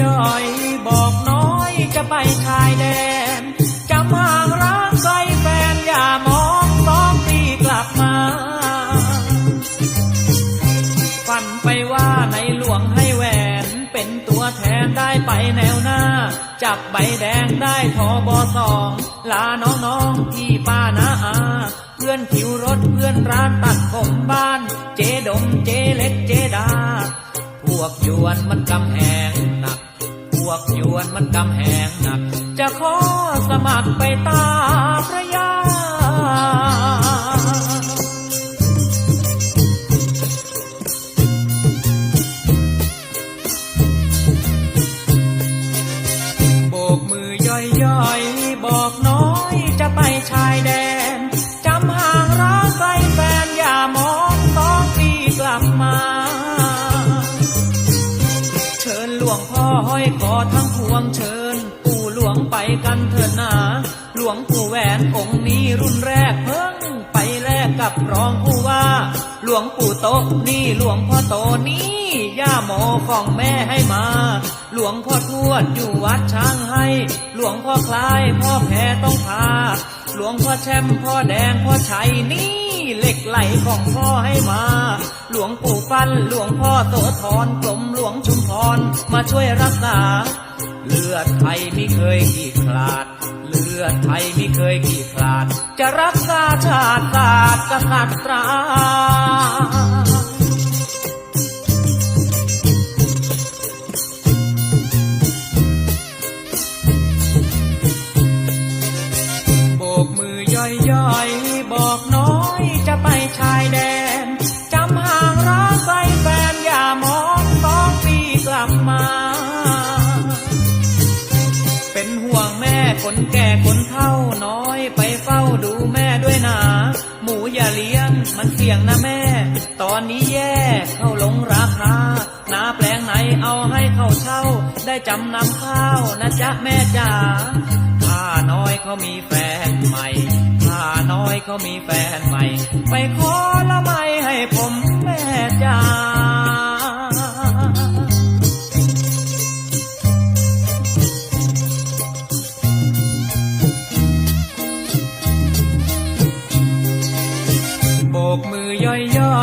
ย่อยบอกน้อยจะไปชายแดนจะมารักใส่แฟนอย่ามองต้องตีกลับมาฝันไปว่าในหลวงให้แหวนเป็นตัวแทนได้ไปแนวหน้า จับใบแดงได้ทอบอสองลาน้องๆที่ป้านะอาเพื่อนคิวรถเพื่อนร้านตัดผมบ้าน เจดมเจเล็กเจดา พวกยวนมันกำแหง วกยวนมันกำแหงหนัก จะขอสมัครไปตาพระยา โบกมือย่อย ห้อยคอทั้งพวงเชิญ ปู่หลวงไปกันเถิดนา หลวงปู่แหวนองค์นี้รุ่นแรกเพิ่งไปแลกกับรองผู้ว่า หลวงปู่โตนี่หลวงพ่อโตนี่ย่าโมของแม่ให้มา หลวงพ่อทวดอยู่วัดช้างให้ หลวงพ่อคลายพ่อแพ้ต้องพา หลวงพ่อแช่มพ่อแดงพ่อชัยนี่ เหล็กไหลของพ่อให้มา หลวงปู่ฟันหลวงพ่อโสธรกลมหลวงชุมพรมาช่วยรักษา เลือดไทยไม่เคยขี้ขลาด เลือดไทยไม่เคยขี้ขลาด จะรักษาชาติศาสตร์กษัตริย์ตราโบกมือย่อย ดูแม่ด้วยนะ หมูอย่าเลี้ยงมันเสี่ยงนะแม่ ตอนนี้แย่เข้าลงราคานาแปลงไหนเอาให้เขาเช่า ได้จำนำข้าวนะจ๊ะแม่จ๋าข้าน้อยเขามีแฟนใหม่ข้าน้อยเขามีแฟนใหม่ ไปขอละไม่ให้ผมแม่จ๋า よいよ